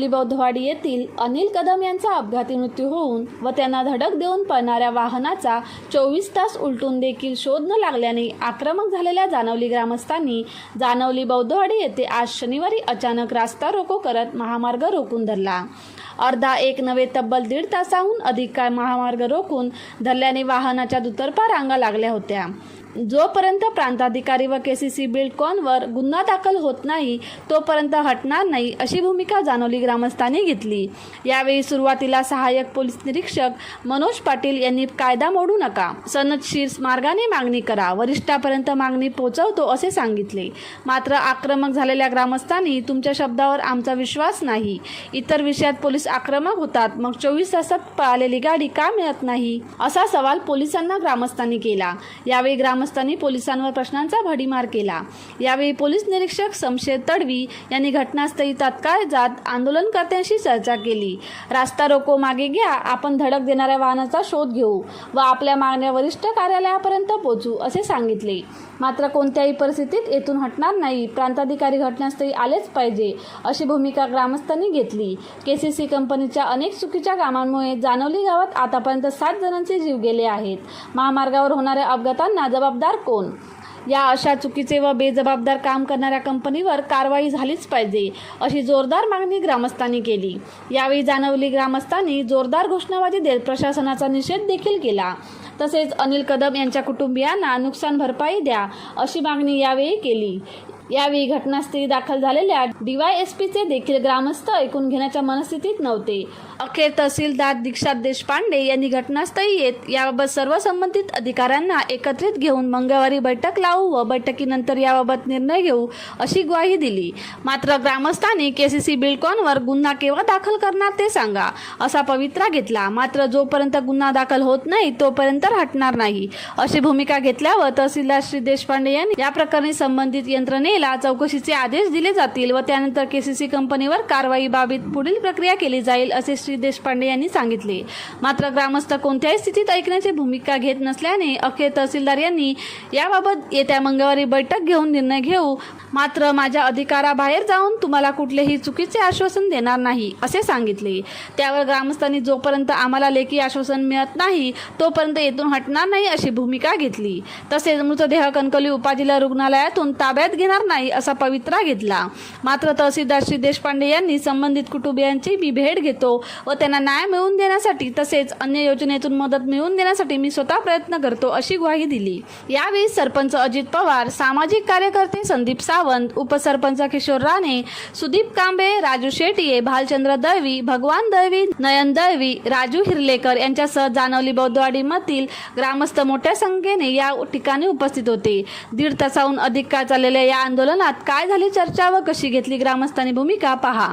जानवली बौद्धवाडी येथील अनिल कदम यांचा अपघाती मृत्यू होऊन व त्यांना धडक देऊन पळणाऱ्या वाहनाचा चोवीस तास उलटून देखील शोध न लागल्याने आक्रमक झालेल्या जानवली ग्रामस्थांनी जानवली बौद्धवाडी येथे आज शनिवारी अचानक रास्ता रोको करत महामार्ग रोखून धरला. अर्धा एक नवे तब्बल दीड तासाहून अधिक काळ महामार्ग रोखून धरल्याने वाहनाच्या दुतर्फा रांगा लागल्या होत्या. जोपर्यंत प्रांताधिकारी व के सी सी बिल्डकॉनवर गुन्हा दाखल होत नाही तोपर्यंत हटणार नाही अशी भूमिका जानोली ग्रामस्थांनी घेतली. यावेळी सुरुवातीला सहाय्यक पोलीस निरीक्षक मनोज पाटील यांनी कायदा मोडू नका. सनदशीर मार्गाने मागणी करा. वरिष्ठापर्यंत मागणी पोहोचवतो असे सांगितले. मात्र आक्रमक झालेल्या ग्रामस्थांनी तुमच्या शब्दावर आमचा विश्वास नाही. इतर विषयात पोलीस आक्रमक होतात. मग चोवीस तासात पळालेली गाडी का मिळत नाही? असा सवाल पोलिसांना ग्रामस्थांनी केला. यावेळी ग्रामस्थांनी पोलिसांवर प्रश्नांचा भडीमार केला. यावेळी पोलीस निरीक्षक शमशेर तडवी यांनी घटनास्थळी तात्काळ जात आंदोलनकर्त्यांशी चर्चा केली. रास्ता रोको मागे घ्या. आपण धडक देणाऱ्या वाहनाचा शोध घेऊ व आपल्या मागण्या वरिष्ठ कार्यालयापर्यंत पोहोचू असे सांगितले. मात्र कोणत्याही परिस्थितीत येथून हटणार नाही. प्रांताधिकारी घटनास्थळी आलेच पाहिजे अशी भूमिका ग्रामस्थांनी घेतली. के सी सी कंपनीच्या अनेक चुकीच्या कामांमुळे जानवली गावात आतापर्यंत सात जणांचे जीव गेले आहेत. महामार्गावर होणाऱ्या अपघातांना जबाबदार कोण? या अशा चुकीचे व बेजबाबदार काम करणाऱ्या कंपनीवर कारवाई झालीच पाहिजे अशी जोरदार मागणी ग्रामस्थांनी केली. यावेळी जानवली ग्रामस्थांनी जोरदार घोषणाबाजी देत प्रशासनाचा निषेध देखील केला. तसेच अनिल कदम यांच्या कुटुंबियांना नुकसान भरपाई द्या अशी मागणी यावेळी केली. यावेळी घटनास्थळी दाखल झालेल्या डीवायएसपीचे देखील ग्रामस्थ ऐकून घेण्याच्या मनस्थितीत नव्हते. अखेर तहसीलदार दीक्षा देशपांडे यांनी घटनास्थळी येत याबाबत सर्व संबंधित अधिकाऱ्यांना एकत्रित घेऊन मंगळवारी बैठक लावू व बैठकीनंतर याबाबत निर्णय घेऊ अशी ग्वाही दिली. मात्र ग्रामस्थांनी केसीसी बिल्डकॉनवर गुन्हा केव्हा दाखल करणार ते सांगा असा पवित्रा घेतला. मात्र जोपर्यंत गुन्हा दाखल होत नाही तोपर्यंत हटणार नाही. अशी भूमिका घेतल्यावर तहसीलदार श्री देशपांडे यांनी या प्रकरणी संबंधित यंत्रणेला चौकशीचे आदेश दिले जातील व त्यानंतर केसीसी कंपनीवर कारवाई बाबीत पुढील प्रक्रिया केली जाईल असे श्री देशपांडे यांनी सांगितले. मात्र ग्रामस्थ कोणत्याही स्थितीत ऐकण्याची भूमिका घेत नसल्याने अखेर तहसीलदार यांनी याबाबत येत्या मंगळवारी बैठक घेऊन निर्णय घेऊ. मात्र माझ्या अधिकाराबाहेर जाऊन तुम्हाला कुठलेही चुकीचे आश्वासन देणार नाही असे सांगितले. त्यावर ग्रामस्थांनी जोपर्यंत आम्हाला लेखी आश्वासन मिळत नाही तोपर्यंत येथून हटणार नाही अशी भूमिका घेतली. तसेच मृतदेह कणकवली उपाजिल्हा रुग्णालयातून ताब्यात घेणार नाही असा पवित्रा घेतला. मात्र तहसीलदार श्री देशपांडे यांनी संबंधित कुटुंबियांची मी भेट घेतो व त्यांना न्याय मिळवून देण्यासाठी तसेच अन्य योजनेतून मदत मिळवून देण्यासाठी मी स्वतः प्रयत्न करतो अशी ग्वाही दिली. यावेळी सरपंच अजित पवार सामाजिक कार्यकर्ते संदीप सावंत उपसरपंच किशोर राणे सुदीप कांबे राजू शेटिये भालचंद्र दळवी भगवान दळवी नयन दळवी राजू हिरलेकर यांच्यासह जानवली बौद्धवाडी मधील ग्रामस्थ मोठ्या संख्येने या ठिकाणी उपस्थित होते. दीड तासाहून अधिक काळ चाललेल्या या आंदोलनात काय झाली चर्चा व कशी घेतली ग्रामस्थांनी भूमिका पहा.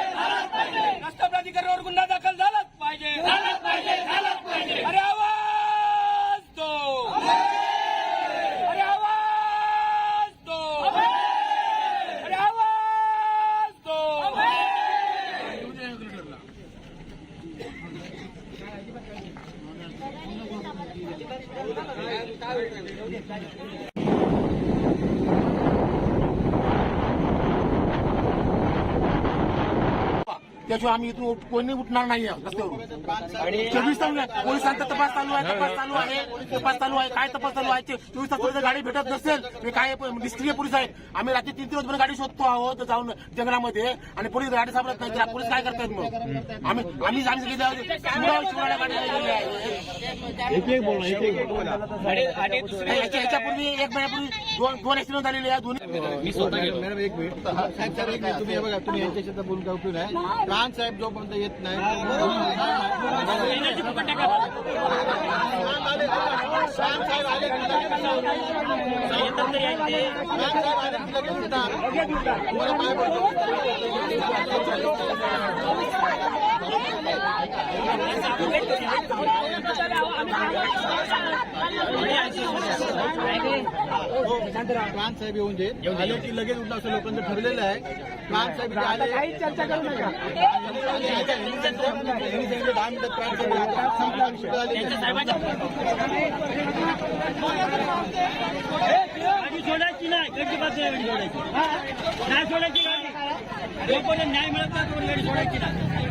रस्ता प्राधिकरणावर गुन्हा दाखल झालाच पाहिजे. अरे आवाज दो. अरे आवाज दो. अरे आवाज दो. त्याशिवाय आम्ही इथून उठ- कोणी उठणार नाही आहे रस्त्यावरून चोवीस तास नाही. पोलिसांचा तपास चालू आहे तपास चालू आहे तपास चालू आहे. काय तपास चालू आहे? चोवीस तास जर गाडी भेटत नसेल मी काय निष्क्रिय पोलीस आहेत आम्ही रात्री तीन दिवस गाडी शोधतो आहोत जाऊन जंगलामध्ये आणि पोलीस गाडी सापडत नाही तर पोलीस काय करतायत मग? आम्ही आम्ही आम्ही. शिवराव- शिवराला गाडी गेलेली आहे याच्या- याच्यापूर्वी एक महिन्यापूर्वी दोन दोन ऍक्सिडेंट झालेले आहे दोन्ही मॅडम एक मिनिट. साहेब साहेब एक मिनिट. तुम्ही हे बघा तुम्ही यांच्याशी तर बोलून काय उपयोग आहे प्राण साहेब जोपर्यंत येत नाही प्राण साहेब आले साहेब. तुम्हाला काय प्राण साहेब येऊन जे आले की लगेच उठला असं लोकांचं ठरलेलं आहे प्राण साहेब आले काही चर्चा करू नका दहा मिनिटात प्राण साहेब सोडायची नाही गड्डीपासून गाडी सोडायची नाही सोडायची जोपर्यंत न्याय मिळत नाही तोपर्यंत सोडायची नाही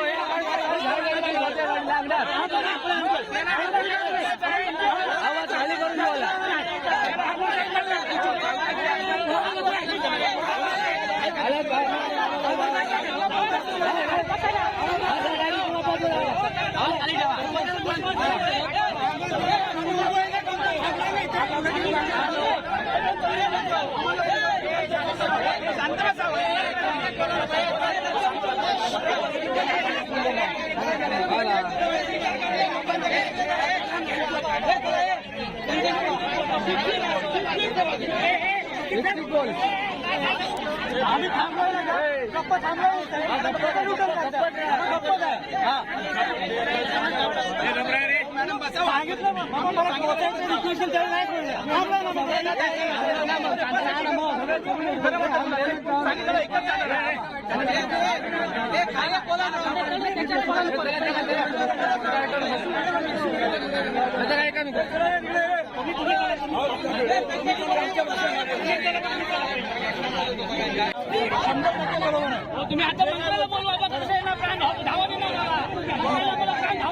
हो, तुम्ही आता मंत्र्याला आम्ही बा, ना, मला.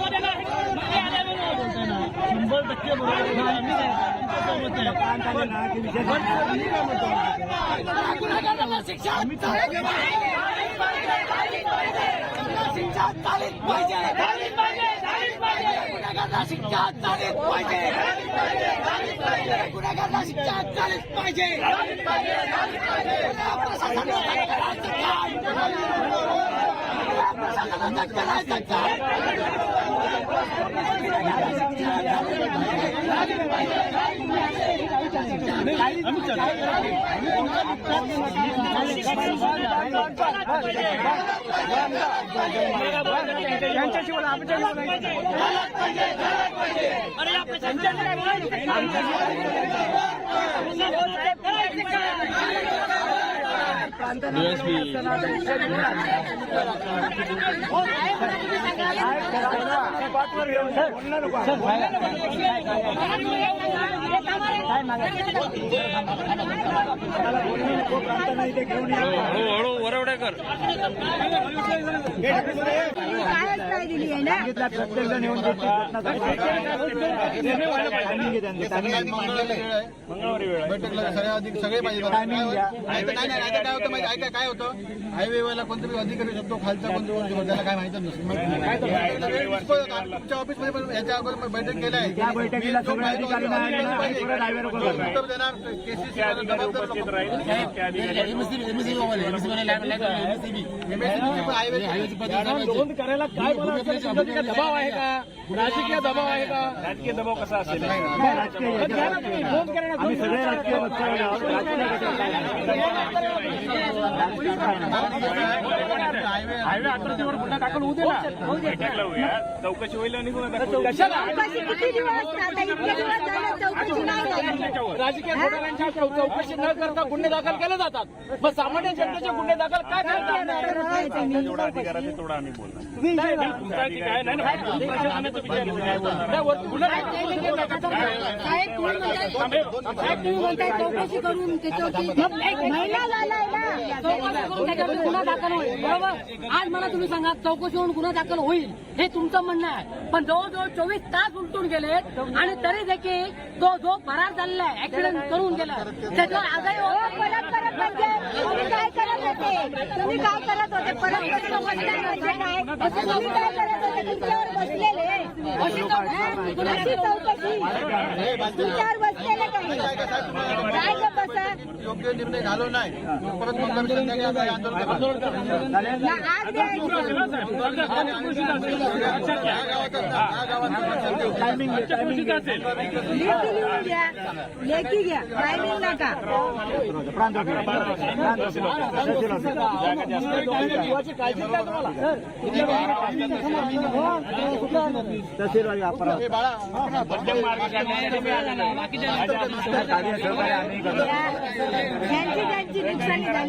देणार. मग ते आले म्हणून. शंभर टक्के बरोबर आहे. आम्ही काय आमचं सहमत आहे. प्राण चालले ना की विषय संपला. आम्ही काय म्हणतो गुन्हेगारांना शिक्षा पाहिजे. झालीच पाहिजे. गुन्हेगारांना शिक्षा झालीच पाहिजे. गुन्हेगारांना शिक्षा झालीच पाहिजे. गुन्हा प्रशासनाला करायचं काय? गुन्हा प्रशासनाला करायचं काय? यांच्याशी बोला आमच्याशी अरे या प्रशासनाला काय बोलायचं? हळू वरवडेकर प्रत्येक जण येऊन मंगळवारी वेळ आहे. मंगळवारी वेळ आहे. बैठकला सगळे अधिक सगळे पाहिजे. काय होतं काय होतं हायवेला कोणतरी अधिकारी शकतो खालचा कोणतरी कोणतरी त्याला काय माहिती नसतं तुमच्या ऑफिसमध्ये पण याच्या अगोदर बैठक आहे. उत्तर देणार करायला काय दबाव आहे का राजकीय दबाव आहे का राजकीय दबाव कसा असेल हायवे अथॉरिटीवर गुन्हा दाखल होऊ दे चौकशी होईल आणि गुन्हा दाखल. राजकीय चौकशी न करता गुन्हे दाखल केले जातात मग सामान्य जनतेचे गुन्हे दाखल काय करतात तेवढा आम्ही बोलणार चौकशी करून चौकशी. करून त्याच्यावर गुन्हा दाखल होईल बरोबर आज मला तुम्ही सांगा चौकशी. होऊन गुन्हा दाखल होईल हे तुमचं म्हणणं आहे पण जवळजवळ चोवीस तास उलटून गेले आणि तरी देखील तो जो फरार झालेला आहे ऍक्सिडेंट करून गेला त्याच्यावर आजही होत नाही. परत परत म्हणजे तुम्ही काय करत होते तुम्ही काय करत होते परत परत बसले काय तुम्ही काय करत होते तुमच्यावर बसलेले अशी चौकशी. अशी चौकशी. तुमच्यावर बसलेले काय काय ग बसा? योग्य निर्णय झालो नाही. लेखी घ्या टायमिंग नका जीवाची काळजी तुम्हाला नुकसानी झाली.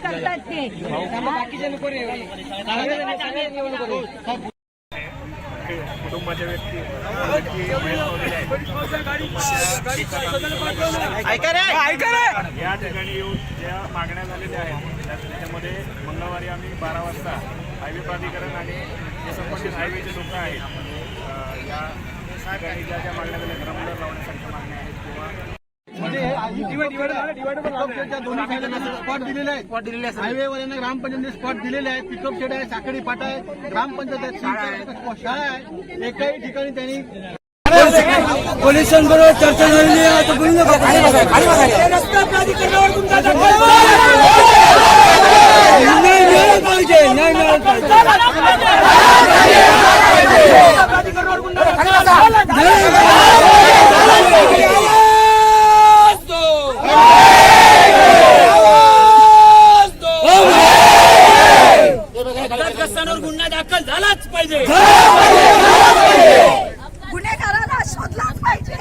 करतात ते कुटुंबाच्या व्यक्ती या ठिकाणी येऊन ज्या मागण्या झालेल्या आहेत त्याच्यामध्ये मंगळवारी आम्ही बारा वाजता हायवे प्राधिकरण आणि जे संबंधित हायवेचे लोक आहेत या ठिकाणी ज्या ज्या मागण्या झाल्या ड्रमलर लावण्यासाठी स्पॉट दिलेले आहेत स्पॉट दिलेले हायवे वाल्यांना ग्रामपंचायतीने स्पॉट दिलेले आहेत. पिकअप शेड आहे साखळी फाटा आहे. ग्रामपंचायत आहे शाळा आहे. एकाही ठिकाणी त्यांनी पोलिसांबरोबर चर्चा झालेली आहे. आता बोलू नका. रस्ता प्राधिकरणावर तुमचा दखल नाही मिळालं पाहिजे नाही मिळालं पाहिजे प्राधिकरणावर गुन्हा दाखल अपघातग्रस्तांवर गुन्हा दाखल झालाच पाहिजे. गुन्हेगाराला शोधलाच पाहिजे.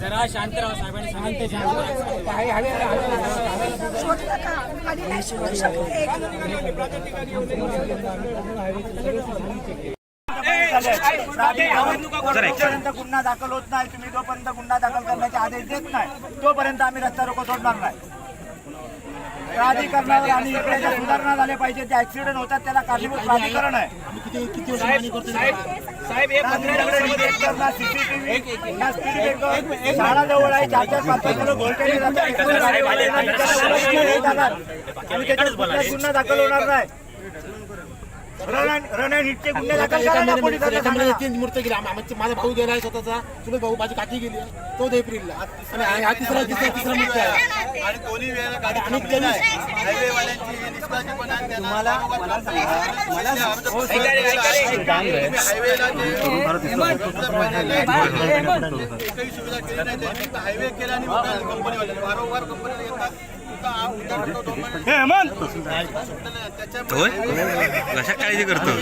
जरा शांत राहा साहेबांनी सांगितलं जोपर्यंत गुन्हा दाखल होत नाही तुम्ही जोपर्यंत गुन्हा दाखल करण्याचे आदेश देत नाही तोपर्यंत आम्ही रस्ता रोको सोडणार नाही. प्राधिकरणावर आणि इकडे ज्या सुधारणा झाल्या पाहिजे जे ऍक्सिडेंट होतात त्याला कारणीभूत प्राधिकरण आहे साहेब एक सीसीटीव्ही स्पीड ब्रेकर शाळा जवळ आहे चार चार पाच पाच लोक घोळकेले जातात आणि त्याच्यावर कुठलाच गुन्हा दाखल होणार नाही गुन्हे दाखल पोलिसांना सांगा. तीन मूर्ती गेली आम- आमची- माझा भाऊ गेलाय स्वतःचा चुलत भाऊ माझी काकी गेली आहे चौदा एप्रिलला आणि हा तिसरा तिसरा तिसरा मूर्ती आहे आणि दोन्ही वेळेला गाडी थांबलेली आहे हायवेवाल्यांची ही निष्काळजीपणा आणि त्यांना मला मला सांगा मला हायवेला जे काही सुविधा केली नाही त्यांनी हायवे केला आणि कंपनीवाले वारंवार कंपनीला येतात कशा काळजी करतो?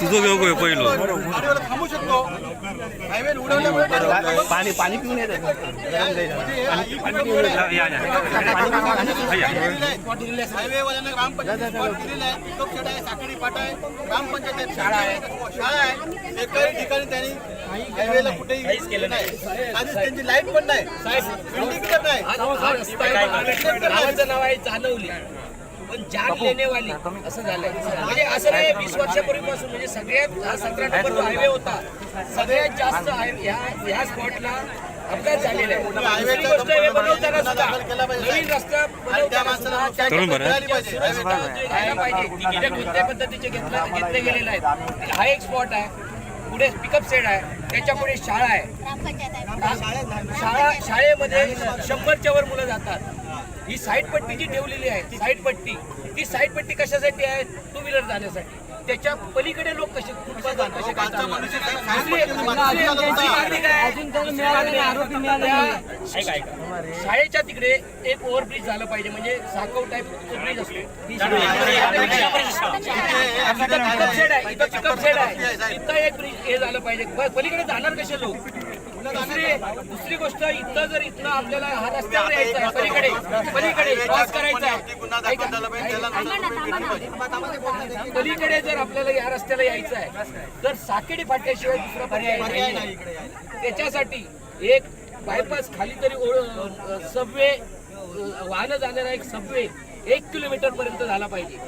तुझं घेऊ पहिलं थांबू शकतो. हायवे उडवल्यामुळे पाणी पाणी पिऊन येत हायवेवाल्यांना ग्रामपंचायत दिलेला आहे. पिकअप आहे. साखळी आहे. ग्रामपंचायत शाळा आहे. शाळा आहे. एकाही ठिकाणी त्यांनी हायवेला कुठेही काहीच केलं नाही. आधीच त्यांची लाइट पण नाही. बिल्डिंग पण नाही. गावाचं नाव आहे जानवली पण जान लेने वाली असं झालंय. म्हणजे असं नाही वीस वर्षापूर्वीपासून म्हणजे सगळ्यात हा सतरा नंबर हायवे होता सगळ्यात जास्त ह्या ह्या स्पॉटला अपघात झालेला आहे. दुसरी गोष्ट हे बनवताना सुद्धा नवीन रस्ता बनवताना सुद्धा त्या तरुण बरं. मिळाली पाहिजे सुरक्षितता जे घ्यायला पाहिजे तिकीट कोणत्या पद्धतीचे घेतला घेतले गेलेले आहेत हा एक स्पॉट आहे. पुढे पिकअप सेट आहे. त्याच्या पुढे शाळा आहे. शाळा शाळेमध्ये शंभरच्या वर मुलं जातात. ही साईड पट्टी जी ठेवलेली आहे साईड पट्टी ती साईड पट्टी कशासाठी आहे? टू व्हीलर जाण्यासाठी. त्याच्या पलीकडे लोक कसे कसे. शाळेच्या तिकडे एक ओव्हरब्रिज झालं पाहिजे म्हणजे साकव टाईप ब्रिज असतो. इथं पिकअप आहे. एक ब्रिज हे झालं पाहिजे. पलीकडे जाणार कसे लोक? दुसरी दुसरी गोष्ट इथं जर इथनं आपल्याला हा रस्त्यावर यायचं आहे पलीकडे पलीकडे क्रॉस करायचा आहे. पलीकडे जर आपल्याला या रस्त्याला यायचं आहे तर साकेडी फाट्याशिवाय दुसरा पर्याय नाही त्याच्यासाठी एक बायपास खाली तरी सबवे वाहनं जाणारा एक सबवे एक किलोमीटर पर्यंत झाला पाहिजे.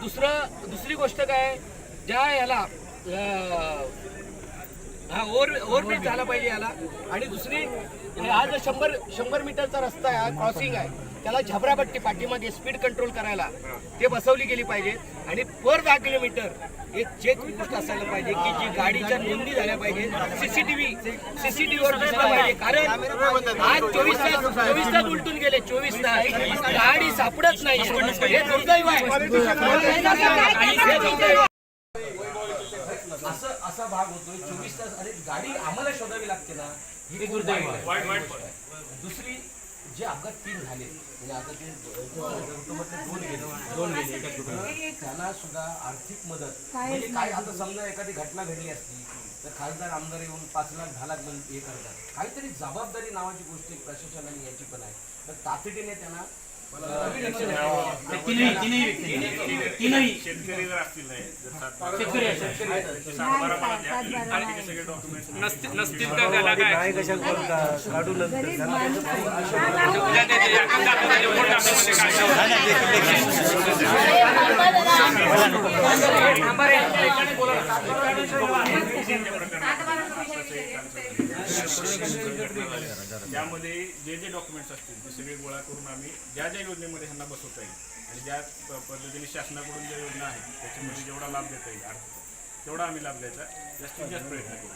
दुसरं दुसरी गोष्ट काय ज्या याला हा ओव्हर ओव्हरब्रिज झाला पाहिजे याला. आणि दुसरी हा जो शंभर शंभर मीटरचा रस्ता आहे हा क्रॉसिंग आहे त्याला झबरापट्टी पाठीमागे स्पीड कंट्रोल करायला ते बसवली गेली पाहिजे. आणि पर दहा किलोमीटर एक चेक गोष्ट असायला पाहिजे की जी गाडीच्या नोंदी झाल्या पाहिजे. सीसीटीव्ही सीसीटीव्ही वर दिसलं पाहिजे. कारण आज चोवीस तास चोवीस तास उलटून गेले. चोवीस तास. गाडी सापडत नाही. हे दुर्दैव आहे हे दुर्दैव आहे. असं असा भाग होतोय. चोवीस तास अरे गाडी आम्हाला शोधावी लागते ना. ही दुर्दैव आहे. दुसरी जे अपघात तीन झाले. म्हणजे आता ते दोन गेले. दोन गेले एका त्यांना सुद्धा आर्थिक मदत. म्हणजे काय आता समजा एखादी घटना घडली असती तर खासदार आमदार येऊन पाच लाख दहा लाख हे करतात. काहीतरी जबाबदारी नावाची गोष्ट प्रशासनाने याची पण आहे. तर तातडीने त्यांना शेतकरी जर असतील नाही जर सात- नाही, सात- त्यामध्ये जे जे डॉक्युमेंट्स असतील ते सगळे गोळा करून आम्ही ज्या ज्या योजनेमध्ये ह्यांना बसवता येईल आणि ज्या पद्धतीने शासनाकडून ज्या योजना आहेत त्याच्यामध्ये जेवढा लाभ देता येईल आर्थिक, तेवढा आम्ही लाभ द्यायचा जास्तीत जास्त प्रयत्न करू.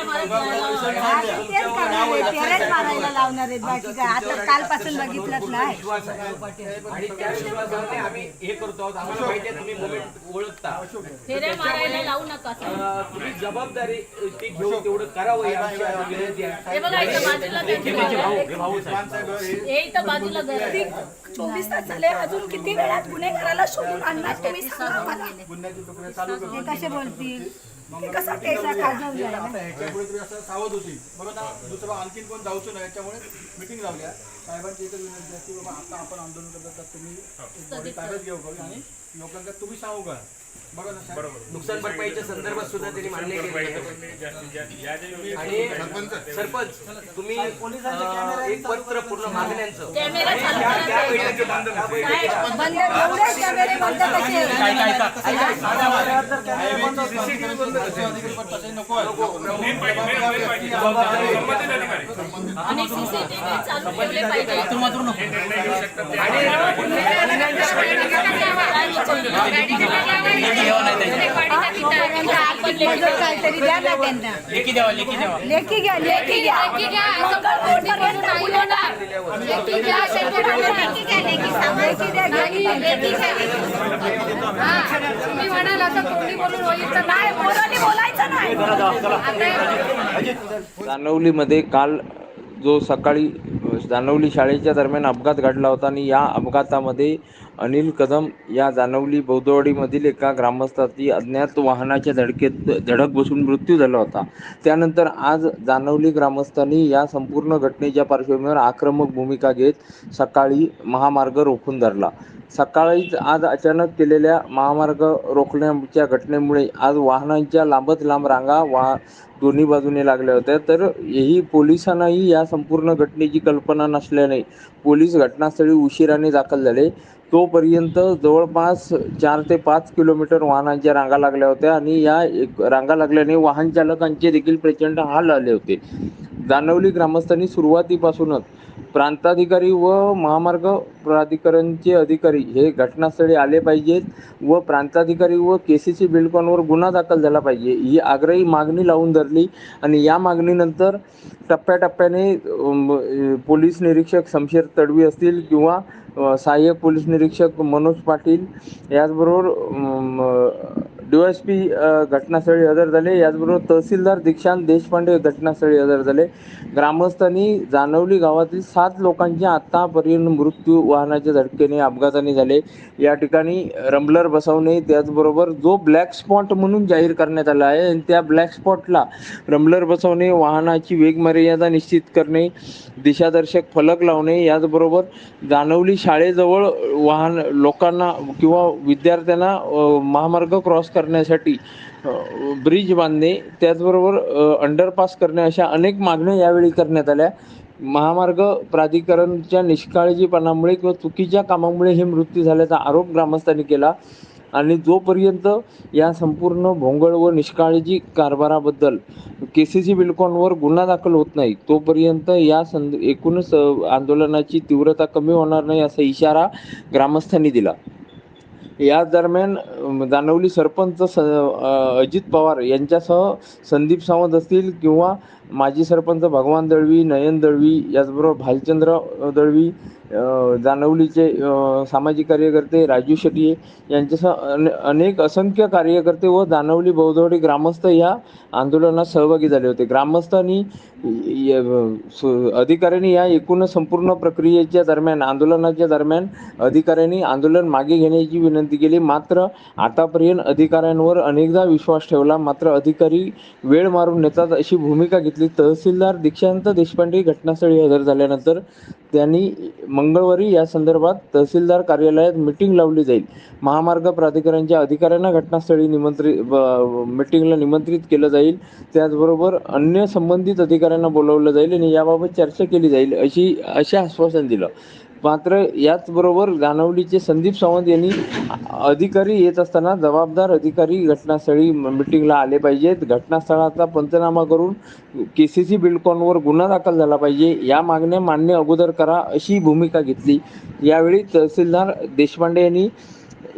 मंगळवार हा, ते तेच करणार आहे, तेच मारायला लावणार आहेत. बाकी काय आता कालपासून बघितलंच नाही. विश्वास आहे आणि त्या विश्वासाने आम्ही हे करतो आहोत. आम्हाला माहिती आहे तुम्ही मोमेंट ओळखता. फेऱ्या मारायला लावू नका सर. अं, तुम्ही जबाबदारी ती घेऊन तेवढं करावं या आमची विनंती आहे. हे बघा इथं बाजूला त्यांची घर आहे. हे इथं बाजूला घर आहे. चोवीस तास झाले अजून किती वेळात गुन्हेगाराला शोधून आणणार तुम्ही सांगा मला. ते कसे बोलतील? ते कसा टेसा खाजवलाय ना? आता ह्याच्या पुढे तुम्ही असं सावध होती बरोबर आता दुसरं आणखीन कोण जाऊच नाही याच्यामुळे मिटिंग लावल्या साहेबांची एकच विनंती आहे की बाबा आता आपण आंदोलन करतात तुम्ही ताब्यात घेऊ करू. आणि लोकांना तुम्ही सांगू का? बरोबर? नुकसान भरपाईच्या संदर्भात सुद्धा त्यांनी मान्य केलेलं आहे जास्तीत जास्त ज्या ज्या योजना आणि सरपंच तुम्ही अं, एक पत्र पूर्ण मागण्यांचं त्या-. त्या बैठकीत बंद आणि सीसीटीव्ही चालू ठेवले पाहिजे काहीतरी द्या ना त्यांना लेखी घ्या लेखी घ्या लेखी घ्या मंगळकोटपर्यंत बोलवणार. लेखी घ्या, लेखी घ्या, लेखी घ्या, लेखी सांगायची लेखी घ्या, लेखी घ्या, लेखी घ्या. म्हणाल बोलून होईल नाही बोलायचं नाही. जानवलीमध्ये काल जो सकाळी जानवली शाळेच्या दरम्यान अपघात घडला होता आणि या अपघातामध्ये अनिल कदम या जानवली बौद्धवाडीमधील एका ग्रामस्थाची अज्ञात वाहनाच्या धडकेत धडक बसून मृत्यू झाला होता. त्यानंतर आज जानवली ग्रामस्थांनी या संपूर्ण घटनेच्या पार्श्वभूमीवर आक्रमक भूमिका घेत सकाळी महामार्ग रोखून धरला. सकाळीच आज अचानक केलेल्या महामार्ग रोखण्याच्या घटनेमुळे आज वाहनांच्या लांबच लांब रांगा वा दोन्ही बाजूने लागल्या होत्या. तर ही पोलिसांनाही या संपूर्ण घटनेची कल्पना नसल्याने पोलीस घटनास्थळी उशिराने दाखल झाले. तोपर्यंत जवळपास चार ते पाच किलोमीटर वाहनांच्या रांगा लागल्या होत्या आणि या एक रांगा लागल्याने वाहन चालकांचे देखील प्रचंड हाल आले होते. जानवली ग्रामस्थांनी सुरुवातीपासूनच प्रांताधिकारी व महामार्ग प्राधिकरणचे अधिकारी हे घटनास्थळी आले पाहिजेत व प्रांताधिकारी व के सी सी बिल्डकॉनवर गुन्हा दाखल झाला पाहिजे. ही आग्रही मागणी लावून धरली आणि या मागणीनंतर टप्प्याटप्प्याने पोलीस निरीक्षक शमशेर तडवी असतील किंवा सहाय्यक पोलीस निरीक्षक मनोज पाटील याचबरोबर डी एस पी घटनास्थळी हजर झाले. याचबरोबर तहसीलदार दीक्षांत देशपांडे घटनास्थळी हजर झाले. ग्रामस्थांनी जानवली गावातील सात लोकांचे आत्तापर्यंत मृत्यू वाहनाच्या धडकेने अपघाताने झाले. या ठिकाणी रमलर बसवणे त्याचबरोबर जो ब्लॅक स्पॉट म्हणून जाहीर करण्यात आला आहे आणि त्या ब्लॅक स्पॉटला रमलर बसवणे वाहनाची वेगमर्यादा निश्चित करणे दिशादर्शक फलक लावणे याचबरोबर जानवली शाळेजवळ वाहन लोकांना किंवा विद्यार्थ्यांना महामार्ग क्रॉस करण्यासाठी ब्रिज बांधणे त्याचबरोबर अंडरपास करणे अशा अनेक मागण्या यावेळी करण्यात आल्या. महामार्ग प्राधिकरणच्या निष्काळजीपणामुळे किंवा चुकीच्या कामामुळे हे मृत्यू झाल्याचा आरोप ग्रामस्थांनी केला आणि जोपर्यंत या संपूर्ण भोंगळ व निष्काळजी कारभाराबद्दल के सी सी बिल्कॉनवर गुन्हा दाखल होत नाही तोपर्यंत या संद एकूणच आंदोलनाची तीव्रता कमी होणार नाही असा इशारा ग्रामस्थांनी दिला. या दरम्यान दानवली सरपंच स अजित पवार यांच्यासह संदीप सावंत असतील किंवा माजी सरपंच भगवान दळवी नयन दळवी याचबरोबर भालचंद्र दळवी जानवलीचे सामाजिक कार्यकर्ते राजू शेट्ये यांच्यासह अने अनेक असंख्य कार्यकर्ते व जानवली बौद्धवाडी ग्रामस्थ या आंदोलनात सहभागी झाले होते. ग्रामस्थांनी य- अधिकाऱ्यांनी या एकूण संपूर्ण प्रक्रियेच्या दरम्यान आंदोलनाच्या दरम्यान अधिकाऱ्यांनी आंदोलन मागे घेण्याची विनंती केली. मात्र आतापर्यंत अधिकाऱ्यांवर अनेकदा विश्वास ठेवला. मात्र अधिकारी वेळ मारून नेतात अशी भूमिका घेतली तहसीलदार दीक्षांत देशपांडे घटनास्थळी हजर झाल्यानंतर त्यांनी मंगळवारी या संदर्भात तहसीलदार कार्यालयात मिटिंग लावली जाईल. महामार्ग प्राधिकरणच्या अधिकाऱ्यांना घटनास्थळी निमंत्रित मीटिंगला मिटिंगला निमंत्रित केलं जाईल. त्याचबरोबर अन्य संबंधित अधिकाऱ्यांना बोलावलं जाईल आणि याबाबत चर्चा केली जाईल अशी असे आश्वासन दिलं. मात्र याचबरोबर जानवलीचे संदीप सावंत यांनी अधिकारी येत असताना जबाबदार अधिकारी घटनास्थळी मिटिंगला आले पाहिजेत. घटनास्थळाचा पंचनामा करून के सी सी बिल्डकॉनवर गुन्हा दाखल झाला पाहिजे. या मागण्या मान्य अगोदर करा अशी भूमिका घेतली. यावेळी तहसीलदार देशपांडे यांनी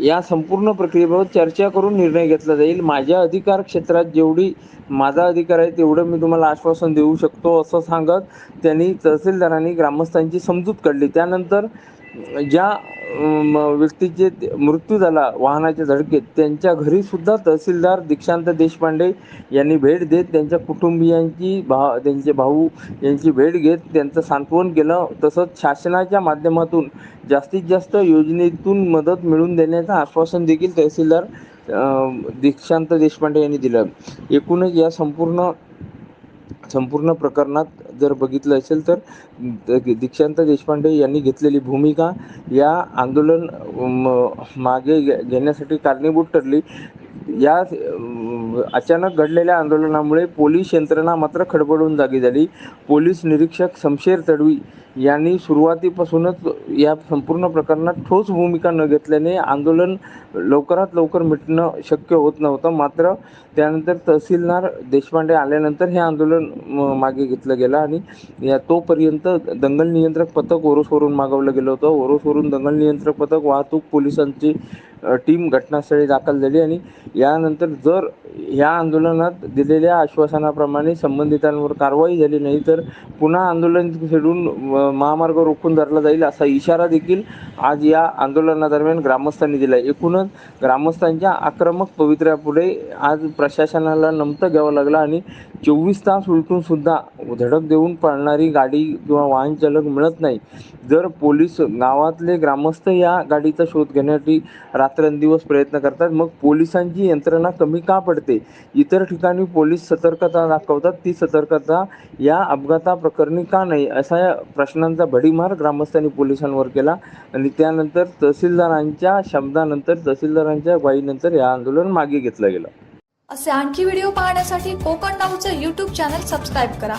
या संपूर्ण प्रक्रियेबाबत चर्चा करून निर्णय घेतला जाईल. माझ्या अधिकार क्षेत्रात जेवढी माझा अधिकार आहे तेवढं मी तुम्हाला आश्वासन देऊ शकतो असं सांगत त्यांनी तहसीलदारांनी ग्रामस्थांची समजूत काढली. त्यानंतर ज्या व्यक्तीचे मृत्यू झाला वाहनाच्या धडकेत त्यांच्या घरी सुद्धा तहसीलदार दीक्षांत देशपांडे यांनी भेट देत त्यांच्या कुटुंबियांची भा त्यांचे भाऊ यांची भेट घेत त्यांचं सांत्वन केलं. तसंच शासनाच्या माध्यमातून जास्तीत जास्त योजनेतून मदत मिळवून देण्याचं आश्वासन देखील तहसीलदार दीक्षांत देशपांडे यांनी दिलं. एकूणच या संपूर्ण संपूर्ण प्रकरणात जर बघितलं असेल तर दीक्षांत देशपांडे यांनी घेतलेली भूमिका या आंदोलन म, मागे घेण्यासाठी कारणीभूत ठरली. या अचानक घडलेल्या आंदोलनामुळे पोलीस यंत्रणा मात्र खडबडून जागी झाली. पोलीस निरीक्षक शमशेर तडवी यांनी सुरुवातीपासूनच या संपूर्ण प्रकरणात ठोस भूमिका न घेतल्याने आंदोलन लवकरात लवकर मिटणं शक्य होत नव्हतं. मात्र त्यानंतर तहसीलदार देशपांडे आल्यानंतर हे आंदोलन म, मागे घेतलं गेलं आणि या तोपर्यंत दंगल नियंत्रक पथक ओरोसवरून मागवलं गेलं होतं. ओरोसवरून दंगल नियंत्रक पथक वाहतूक पोलिसांची टीम घटनास्थळी दाखल झाली आणि यानंतर जर या आंदोलनात दिलेल्या आश्वासनाप्रमाणे संबंधितांवर कारवाई झाली नाही तर पुन्हा आंदोलन छेडून महामार्ग रोखून धरला जाईल असा इशारा देखील आज या आंदोलनादरम्यान ग्रामस्थांनी दिला एकूणच ग्रामस्थांच्या आक्रमक पवित्र्यापुढे आज प्रशासनाला नमतं घ्यावं लागलं आणि चोवीस तास उलटून सुद्धा धडक देऊन पळणारी गाडी किंवा वाहन चालक मिळत नाही. जर पोलीस गावातले ग्रामस्थ या गाडीचा शोध घेण्यासाठी रात्रंदिवस प्रयत्न करतात मग पोलिसांची यंत्रणा कमी का पडते? येते इतर ठिकाणी पोलीस सतर्कता दाखवतात ती सतर्कता या अपघाताप्रकरणी का नाही असा या प्रश्नांचा भडीमार ग्रामस्थांनी पोलिसांवर केला आणि त्यानंतर तहसीलदारांच्या शब्दानंतर तहसीलदारांच्या ग्वाहीनंतर हे आंदोलन मागे घेतलं गेलं. असे आणखी व्हिडिओ पाहण्यासाठी कोकण नाऊचं यूट्यूब चॅनल सबस्क्राईब करा.